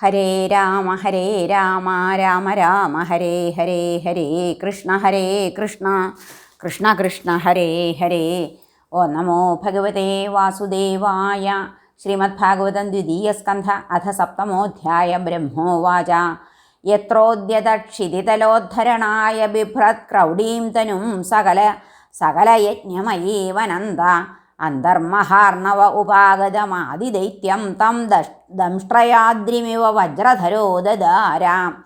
ഹരേ രാമ ഹരേ രാമ രാമ രാമ ഹരേ ഹരേ ഹരേ കൃഷ്ണ ഹരേ കൃഷ്ണ കൃഷ്ണ കൃഷ്ണ ഹരേ ഹരേ. ഓ നമോ ഭഗവതേ വാസുദേവായ ശ്രീമദ് ശ്രീമദ്ഭാഗവതം ദ്വിതീയസ്കന്ധ അഥ സപ്തമോധ്യായ ബ്രഹ്മോവാച. യത്രോദ്യതക്ഷിതിതലോദ്ധരണായ ബിഭ്രത് ക്രൗഡീം തനും സകല സകലയജ്ഞമയീവനന്ദ അന്തർമഹാർണവ ഉപാഗതമാതിദൈത്യം തം ദഷ് ദംഷ്ട്രയാദ്രിമിവ വജ്രധരോ ദദാരാം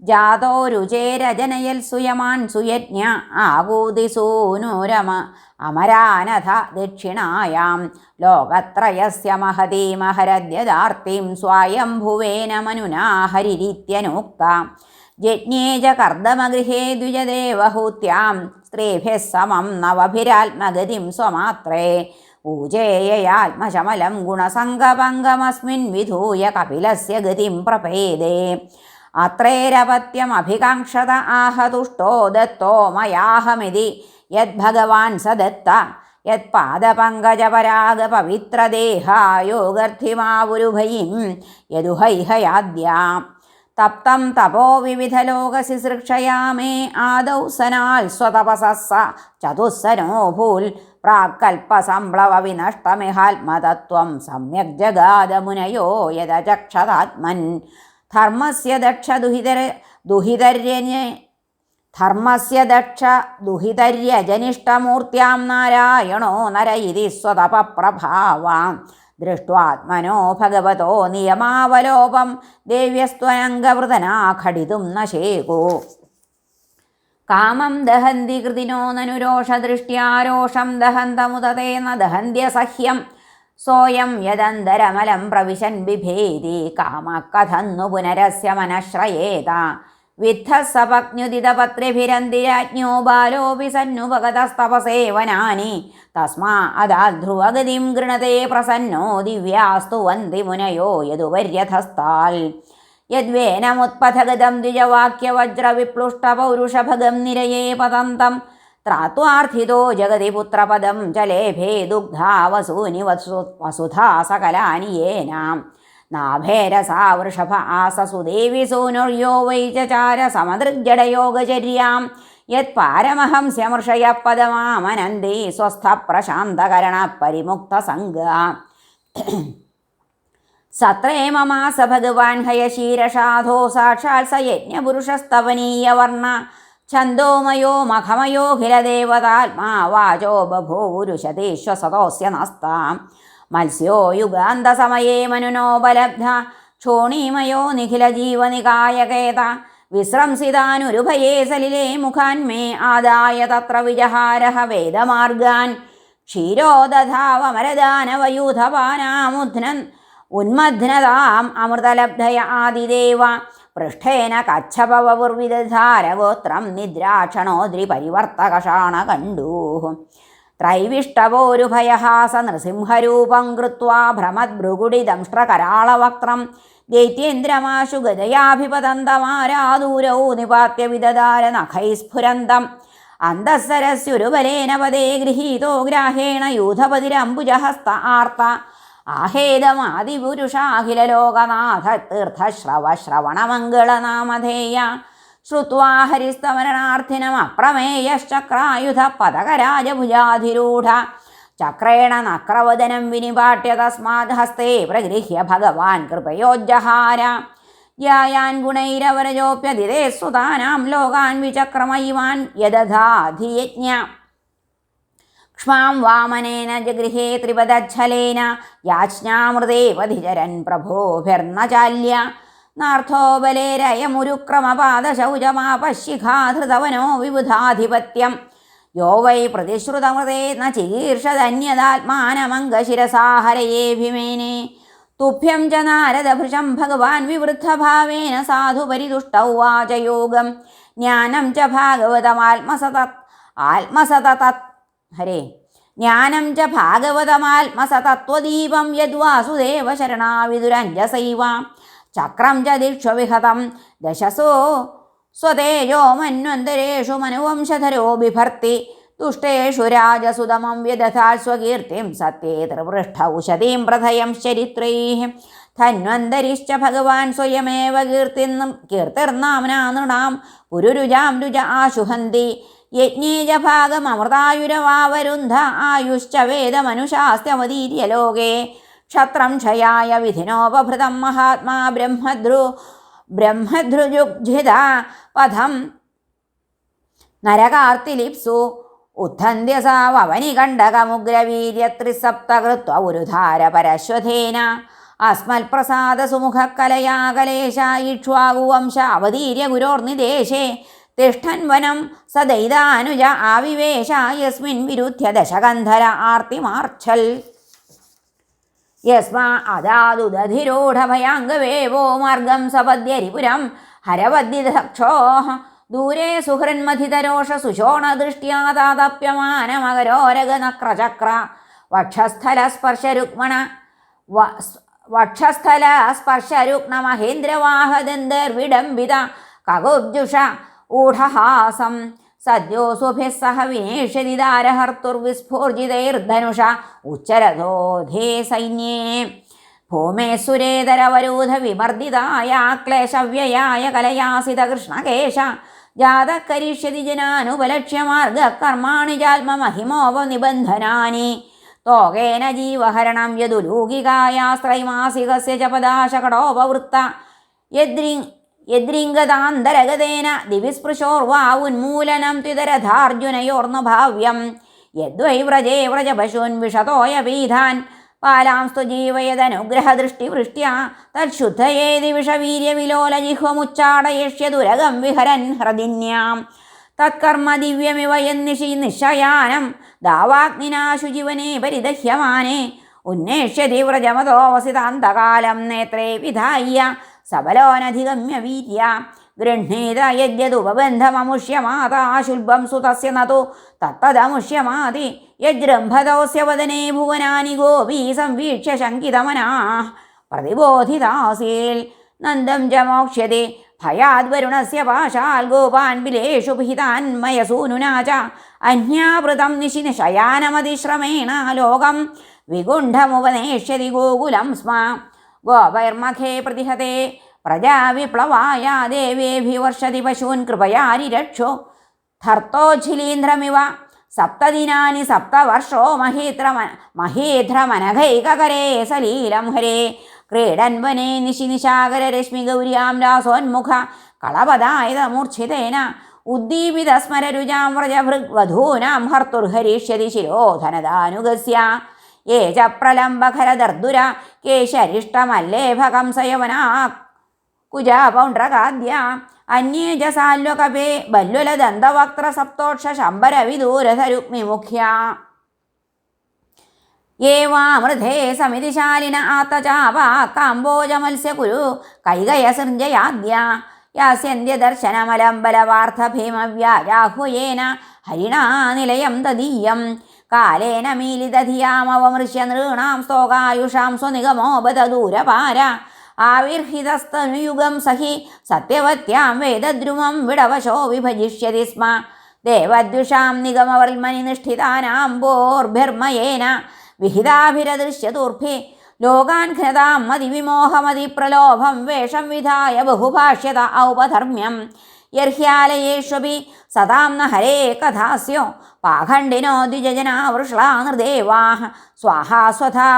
ജാതോ രുചേരജനയൽ സുയമാൻ സുയജ്ഞ ആകൂതിസൂനുരമ അമരാനഥ ദക്ഷിണായാം. ലോകത്രയസ്യ മഹതീമഹരദ്യദാർത്തിം സ്വായംഭുവേന മനുനാ ഹരിരിത്യനോക്ത. ജജ്ഞേ ച കർദമഗൃഹേ ദ്വിജദേവഹൂത്യാം. സ്ത്രീഭിः സമം നവഭിരാത്മഗതിം സ്വമാത്രേ. ഊജേയയാത്മശമലം ഗുണസംഗപങ്കമസ്മിൻ വിധൂയ കപിലസ്യ ഗതിം പ്രപേദേ അത്രേരപത്യമഭികാംക്ഷത ആഹതുഷ്ടോ ദത്തോ മയാഹമിതി. യദ്ഭഗവാൻ സ ദത്ത യത്പാദപങ്കജപരാഗപവിത്രദേഹായോഗർദ്ധിമാവുരുഭയിം യദുഹൈഹയാദ്യാം. തപ്തം തപോ വിവിധലോകശിസൃക്ഷയാ മേ ആദൗ സനാൽ സ്വതപസസ്സ ചതുസ്സനോ ഭൂൽ പ്രാക്കൽപ്പസംപ്ലവ വിനഷ്ടമിഹാത്മതത്വം സമ്യക് ജഗാദമുനയോ യദചക്ഷതാത്മൻ. ധർമ്മസ്യ ദക്ഷ ദുഹിതര ദുഹിതര്യന്യ ധർമ്മസ്യ ദക്ഷ ദുഹിതര്യജനിഷ്ടമൂർത്തിയാം നാരായണോ നര ഇതി സ്വതപപ്രഭാവാം. ദൃഷ്ട്വാത്മനോ ഭഗവതോ നിയമാവലോപം ദേവ്യസ്ത്വനംഗവൃതനാ ഘടിതും നശേകോ. കാമം ദഹന്തി കൃതിനോ നനുരോഷദൃഷ്ട്യാരോഷം ദഹന്തമുദതേ ന ദഹന്ത്യസഹ്യം. സോയം യദന്തരമലം പ്രവിശൻ ബിഭേതി കാമക്കഥന്നു പുനരസ്യ മനഃശ്രയേത വിദ്ധസപജ്ഞുദിതപത്രിഭിരന്തിരാജ്ഞോ ബാലോപി സന്നുപഗതസ്തപസേവനാനി തസ്മാ അതാ ധ്രുവഗതിം ഗൃണത്തെ പ്രസന്നോ ദിവ്യാസ്തു വന്തി മുനയോ യദുപര്യഥസ്ഥാൽ യദ്വേനമുത്പഥഗതം ദ്വിജവാക്യവജ്രവിപ്ലുഷ്ടപൗരുഷഭഗം നിരയേ പതന്തം. ത്രാത്വാർത്ഥിതോ ജഗതി പുത്രപദം ചലേഭേ ദുഗ്ധാവസൂനി വസു വസുധാ സകലാനി യേനാം നാഭേരസാ വൃഷഭ ആസസുദേവി സൂനുര്യോ വൈചാര സമദൃഗ്ജടയോഗചര്യാം യത് പാരമഹംസ്യമർഷയ പദമാമനന്ദി സ്വസ്ഥ പ്രശാന്തകരണ പരിമുക്ത സംഗ സത്രേ മമാസ ഭഗവാൻ ഹയശീരഷാധോ സാക്ഷാൽ സ യജ്ഞപുരുഷസ്തവനീയവർണ ഛന്ദോമയോ മഖമയോഖിലദേവതാത്മാ വാചോ ബഭൂരുശതീശ്വസതോസ്യ നസ്താം മത്സ്യോ യുഗാന്തസമയേ മനുനോപലബ്ധ ക്ഷോണീമയോ നിഖിലജീവനികായകേത വിശ്രംസിതാനുരുഭയേ സലിലേ മുഖാന്മേ ആദായ തത്ര വിജഹാരഹ വേദമാർഗാൻ ക്ഷീരോദധാവമരദാനവയൂഥപാനാമുധ്നൻ ഉന്മധ്നതാം അമൃതലബ്ധയ ആദിദേവ പൃഷ്ഠേന കച്ഛപവപുർവിദധാരഗോത്രം നിദ്രാക്ഷണോദ്രി പരിവർത്തകഷാണ കണ്ടൂ ത്രൈവിഷ്ടവോരുഭയഹാസ നൃസിംഹരൂപം കൃത്വാ ഭ്രമദ്ഭൃഗുഡിദംഷ്ട്രകരാളവക്രം ദൈത്യേന്ദ്രമാശു ഗതയാഭിപതന്തമാരാദൂരൗ നിപാത്യ വിദദാര നഖൈസ്ഫുരന്തം അന്തঃസരസ്യുരുബലേന പദേ ഗൃഹീതോ ഗ്രാഹേണ യൂഥപതിരംബുജഹസ്ത ആർത്ത. ആഹേദമാദിപുരുഷാഖിലലോകനാഥ തീർത്ഥശ്രവ ശ്രവണമംഗളനാമധേയ. ശ്രുവാ ഹരിസ്തമരണാർത്ഥിനമപ്രമേയശ്ചക്രായുധ പതകരാജഭുജാധിരൂഢ ചക്രേണ നക്രവദനം വിനിപാട്യ തസ്മാത് ഹസ്തേ പ്രഗൃഹ്യ ഭഗവാൻ കൃപയോജ്ജഹാര യായാൻ ഗുണൈരവരജോപ്യതിരേ സുതാനാം ലോകാൻ വിചക്രമയിവാൻ യദധാധിയജ്ഞ. ക്ഷ്മാം വാമനേന ജഗൃഹേ ത്രിപദച്ഛലേന യാജ്ഞാമൃതേ പതിചരൻ പ്രഭോഭിർന്ന ചാല്യ നാർത്ഥോ ബലേരയമുരുക്രമപാദശൗചമാപശിഖാധൃതവനോ വിബുധാധിപത്യം യോ വൈ പ്രതിശ്രുതമൃതേ ന ചികീർഷധന്യതാത്മാനമംഗശിരസാഹരയേ തുഭ്യം ച നാരദഭൃശം ഭഗവാൻ വിവൃദ്ധഭാവേന സാധു പരിതുഷ്ട ഉവാച യോഗം ജ്ഞാനം ച ഭാഗവതമാത്മസത ആത്മസതത ഹരേ. ജ്ഞാനം ച ഭാഗവതമാത്മസതത്വദീപം യദ്വാസുദേവ ശരണാവിദുരഞ്ജസൈവ ചക്രം ച ദീക്ഷവിഹതം ദശസോ സ്വതേജോ മന്വന്തരേഷു മനുവംശധരോ ബിഭർത്തി തുഷ്ടേഷു രാജസുതമം വ്യദാ സ്വകീർത്തിം സത്യേ ത്രിപൃഷ്ട ഉശതീം പ്രഥയം ചരിത്രൈ ധന്വന്തരിശ്ച ഭഗവാൻ സ്വയമേവ കീർത്തിന്നും കീർത്തിർനാംനാ നൃണാം പുരുരുജാം രുജ ആശുഹന്തി. യജ്ഞേജ ഭാഗം ആയുശ്ച വേദമനുശാസ്ത്യമതീര്യ ലോകേ. ക്ഷത്രം ക്ഷയായ വിധിനോപഭൃതം മഹാത്മാ ബ്രഹ്മദ്രു ബ്രഹ്മദ്രുജുജിത പഥം നരകാർത്തിലിപ്സു ഉത്ഥന്ത്യസാവനി കണ്ടകമുഗ്രവീര്യത്രിസപ്തകൃത്വ ഉരുധാര പരശ്വധേന അസ്മൽപ്രസാദ സുമുഖകലയാ കലേശ ഇക്ഷ്വാകുവംശ അവതീര്യ ഗുരോർനിദേശേ. തിഷ്ഠൻ വനം സദൈതാനുജ ആവിവേശ യസ്മിൻ വിരുദ്ധ്യ ദശകന്ധര ആർത്തിമാർച്ഛൽ യസ്മാ അതാതുദധിരൂഢഭയാംഗവേവോ മാർഗം സപദ്യരിപുരം ഹരവദ്യദക്ഷോ ദൂരെ സുഹൃന്മഥിതരോഷ സുശോണദൃഷ്ട്യാ താതപ്യമാനമകരോരഗനക്രചക്ര വക്ഷസ്ഥലസ്പർശരുക്മണ വക്ഷസ്ഥല സ്പർശരുക്ണ മഹേന്ദ്രവാഹദന്തർവിഡംബിത കകുബ്ജുഷ ഊഢഹാസം. സദ്യോസുഭിः സഹ വിനേഷ്യതി ദാരഹർത്തുർവിസ്ഫൂർജിതൈർധനുഷ ഉച്ചരഥോധേ സൈന്യേ. ഭൂമേ സുരേതരവരൂധ വിമർദിതായ ക്ലേശവ്യയായ കലയാസിത കൃഷ്ണകേശ ജാതക്കരിഷ്യതി ജനാനുപലക്ഷ്യ മാർഗ കർമാണി ജാത്മമഹിമോപനിബന്ധനാനി. തോകേന ജീവഹരണം യദുലൂകികായാസ്ത്രൈമാസികസ്യ ച പദാശകടോപവൃത്ത. യദ്രി യദ്രിംഗതാന്തരഗതേന ദിവിസ്പൃശോർവാ ഉന്മൂലനം ത്വിതരഥാർജുനയോർന്നു ഭാവ്യം. യദ്വൈ വ്രജേ വ്രജപശൂൻ വിഷതോയ വീധാൻ പാലാംസ്തു ജീവയദനുഗ്രഹദൃഷ്ടിവൃഷ്ട്യാ തच्छുദ്ധയേതി വിഷവീര്യവിലോലജിഹ്വമുച്ചാടയേഷ്യതുരകം വിഹരൻ ഹൃദിന്യാം. തത്കർമ്മ ദിവ്യമിവ എന്നിഷി നിശയാനം. ദാവാഗ്നിനാശു ജീവനെ പരിദഹ്യമാനെ. ഉന്നേഷ്യതി വ്രജമതോ വസിതാന്തകാലം നേത്രേ വിധായ്യ. സബലോനധിഗമ്യ വീര്യ ഗൃഹ്ണീത യദ്യതുപബന്ധമമുഷ്യമാതാശുൽഭം സുതസ്യ നതു തത്തദമുഷ്യമാതി യജ്രംഭദോസ്യ വദനേ ഭുവനാനി ഗോപീ സംവീക്ഷ്യ ശങ്കിതമനാ പ്രതിബോധിതാസീൽ നന്ദം ച മോക്ഷ്യത്തെ ഭയാദ്വരുണസ്യ പാശാൽ ഗോപാൻ ബിലേഷു പിഹിതാൻ മയസൂനുനാ ച അന്യാവൃതം നിശി ശയാനമതിശ്രമേണ ലോകം വിഗുണ്ഠമുപനേഷ്യതി ഗോകുലം സ്മ ഗോപൈർമഖേ പ്രതിഹതേ. പ്രജാവിപ്ലവായ ദേവേഭിവർഷതി പശൂൻ കൃപയാരിരക്ഷോ ധർത്തോച്ഛിലീന്ദ്രമിവ സപ്തദിനാനി സപ്തവർഷോ മഹേത്ര മഹീധ്രമനഘൈകകരേ സലീലം ഹരേ ക്രീഡൻ വനേ നിശി നിശാകര രശ്മി ഗൗരിയാം രാസോന്മുഖ. കളപദായത മൂർച്ഛിതേന ഉദ്ദീപിതസ്മരരുചാം വ്രജഭൃഗ്വധൂനാം ഹർത്തുർഹരിഷ്യതി ശിരോധനദാനുഗസ്യ. യേ ച പ്രലംബഖരദർദുര കേശരിഷ്ടമല്ലേഭകംസയവനാ കുജാപൗണ്ഡ്രകാദ്യ അന്യേ ച സാല്വകപേ ബല്വലദന്തവക്ത്ര സപ്തോക്ഷ ശമ്പരവിദൂരധരുഗ്മിമുഖ്യ ഏവാമൃധേ സമിതിശാലിന ആത്തചാപ കാമ്പോജമത്സ്യകുരു കൈകയസൃഞ്ജയാദ്യ. യാസ്യന്ത്യദർശനമലംബലവാർത്ഥഭീമവ്യാജാഹ്വയേന ഹരിണാനിലയം തദീയം. കാലേന മീലിതധിയാമവമൃശ്യ നൃണാം സ്തോകായുഷാം സ്വനിഗമോ ബദൂരപാര ആവിർഹിതസ്തനുയുഗം സഹി സത്യവത്യാം വേദദ്രുമം വിടവശോ വിഭജിഷ്യതി സ്മ. ദേവദ്വിഷാം നിഗമവർൽമനി നിഷ്ഠിതാനാംബോർഭിർമയേന വിഹിതാഭിരദൃശ്യതൂർഭി ലോകാൻ ഘ്നതാം മതിവിമോഹമതി പ്രലോഭം വേഷം വിധായ ബഹുഭാഷ്യത ഔപധർമ്മ്യം. യർഹ്യാലയേഷ്വപി സദാം ന ഹരേ കഥാസ്യോ. പാഖണ്ഡിനോ ദ്വിജജനാ വൃഷ്ളാ നിർദേവാ സ്വാഹാ സ്വധാ.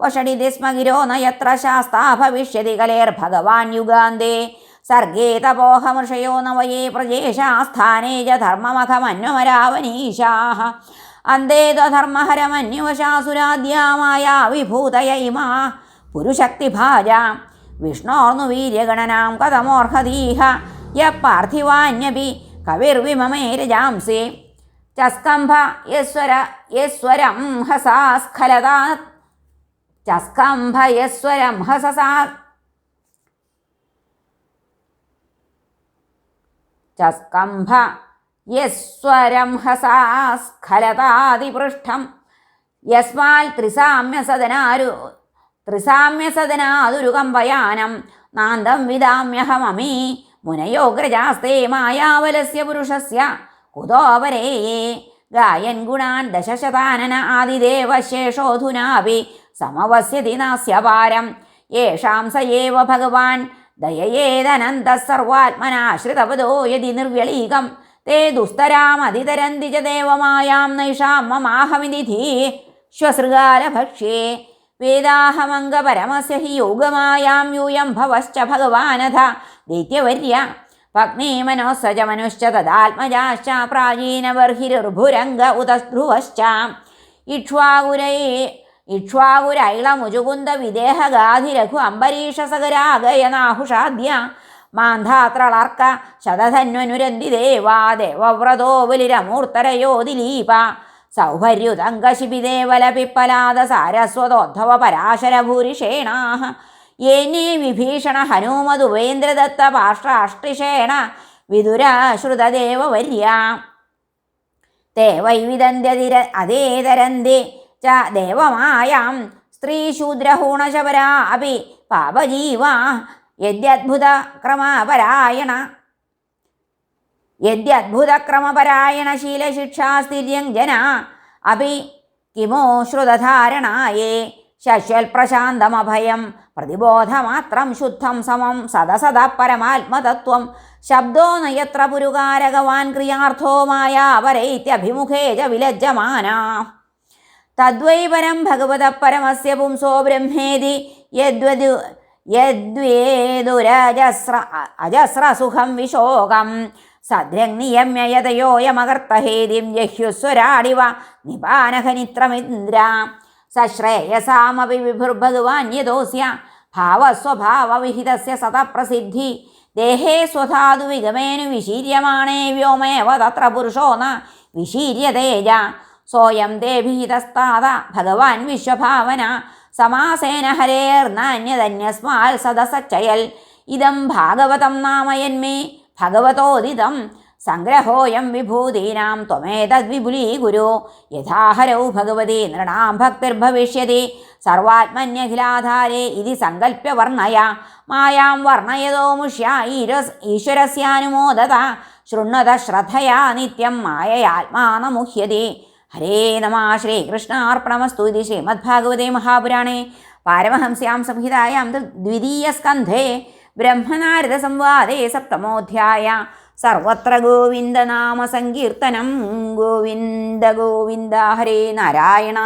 വഷടിതി സ്മ ഗിരോ ന യത്ര ശാസ്താ ഭവിഷ്യതി കലേർഭഗവാൻ യുഗാന്തേ. സർഗേ തപോഹമൃഷയോ നവയേ പ്രജേശാസ്ഥാനേ ച ധർമ്മമഖമന്വമരാവനീശാः അന്തേ ധർമ്മഹരമന്യുവശാസുരാദ്യാമായ വിഭൂതയ ഇമാ പുരുശക്തിഭാജ. വിഷ്ണോർന്നു വീര്യഗണനാം കഥമോർഹതീഹ. യ കവിർവിമമേരജാംസി. കവിർവിമമേ രജാംസി ചസ്കംഭ യസ്വര യസ്വരം ഹസാ സ്ഖലതാ ചസ്കംഭ യസ്വരം ഹസസാ ചസ്കംഭ യസ്വരം ഹസാ സ്ഖലതാതിപൃഷ്ഠം യസ്മാൽ ത്രിസാമ്യസദനാരു ത്രിസാമ്യസദനാതുരുകമ്പയാനം. നാന്തം വിദാമ്യഹമമീ. മുനയോഗ്രജാസ്തേ മായാവലസ്യ പുരുഷസ്യ. കുതോപരേയേ ഗായൻ ഗുണാൻ ദശശതാനന ആദിദേവശേഷോധുനാപി സമവസ്യതി നാസ്യ പാരം യേഷാം സ ഏവ ഭഗവാൻ. ദയയേതനന്ത സർവാത്മനാശ്രിതപദോ യതി നിർവ്യളീകം. തേ ദുസ്തരാമതിതരന്തി ച ദേവമായാം നൈഷാം മമാഹമിതി ശ്വസൃഗാലഭക്ഷ്യേ വേദാഹമംഗപരമസ്യ ഹി യോഗമായാം യൂയം ഭവശ്ച ഭഗവാനഥ ദൈത്യവര്യ. പത്നീ മനോസജ മനുശ്ച തദാത്മജാശ്ച പ്രാചീനബർഹിരുർഭുരംഗ ഉതധ്രുവശ്ച ഇക്ഷ്വാകുരൈ ഇക്ഷ്വാകുരൈളമുജുകുന്ദ വിദേഹഗാധിരഘു അംബരീഷസകരാഗയനാഹുഷാദ്യ മാന്ധാത്രളർക്ക ശതധന്വനുരന്തി ദേവാ ദേവവ്രതോ ബലിരമൂർത്തരയോ ദിലീപ. സൗഭര്യുതങ്കശിപിദേവല പിപ്പലാദ സാരസ്വതോദ്ധവ പരാശരഭൂരിഷേണാഹ യേനേ വിഭീഷണ ഹനുമതുപേന്ദ്രദത്ത പാഷ്ട്രാഷ്ട്രിഷേണ വിദുരാശ്രുതദേവവര്യ തേ വൈവിദന്ത്യതിര അതേതരന്തി ച ദേവമായാം. സ്ത്രീശൂദ്രഹൂണശപരാ അപി പാപജീവാ. യദ്യദ്ഭുത ക്രമപരായണ. യദ്യദ്ഭുതക്രമപരായണ ശീലശിക്ഷാസ്ഥിര്യം ജന. അഭി കിമോ ശ്രുതധാരണായേ. ശശ്വൽപ്രശാന്തമഭയം. പ്രതിബോധമാത്രം ശുദ്ധം സമം. സദസദ പരമാത്മതത്വം. ശബ്ദോ നയത്ര പുരുകാരകവാൻ ക്രിയാർത്ഥോ അപരൈത്യഭിമുഖേ ച വിലജ്ജമാന ഭഗവത പരമസ്യ പുംസോ ബ്രഹ്മേതി. യദ്വദു യദ്വേദുരജസ്ര അജസ്രസുഖം വിശോകം. സദ്രഗ്നിയമ്യയതയോയമകർത്തഹേതിം ജഹ്യുസ്വരാടിവ നിപാനഹനിത്രമിന്ദ്ര. സശ്രേയസാമപി വിഭുർഭഗവാന്യതോസ്യ ഭാവസ്വഭാവവിഹിതസ്യ സതപ്രസിദ്ധി ദേഹേ സ്വധാതു വിഗമേനു വിശീര്യമാണേ വ്യോമേവ തത്ര പുരുഷോ ന വിശീര്യതേജ സോയം ദേഭിഹിതസ്താത ഭഗവാൻ വിശ്വഭാവന സമാസേന ഹരേർനാന്യതന്യസ്മാൽ സദസച്ചയൽ. ഇതം ഭാഗവതം നാമയന്മേ ഭഗവതോദിതം സംഗ്രഹോയം വിഭൂതീനാം ത്വമേതദ്വിപുലീകുരു യഥാഹരൗ ഭഗവതി നൃണാം ഭക്തിർഭവിഷ്യതി. സർവാത്മന്യഖിലാധാരേ ഇതി സങ്കല്പ്യ വർണയ മായാം വർണയതോ മുഷ്യ ഈരസ് ഈശ്വരസ്യാനുമോദത. ശൃണ്വത ശ്രദ്ധയാ നിത്യം മായയാത്മാനമുഹ്യതി ഹരേ നമ ശ്രീകൃഷ്ണാർപ്പണമസ്തു ഇതി ശ്രീമദ്ഭാഗവതേ മഹാപുരാണേ. പാരമഹംസ്യാം സംഹിതായാം ദ്വിതീയസ്കന്ധേ ബ്രഹ്മനാരദസംവാദേ സപ്തമോധ്യായ. സർവത്ര ഗോവിന്ദനാമസങ്കീർത്തനം ഗോവിന്ദ ഗോവിന്ദ ഹരേ നാരായണ.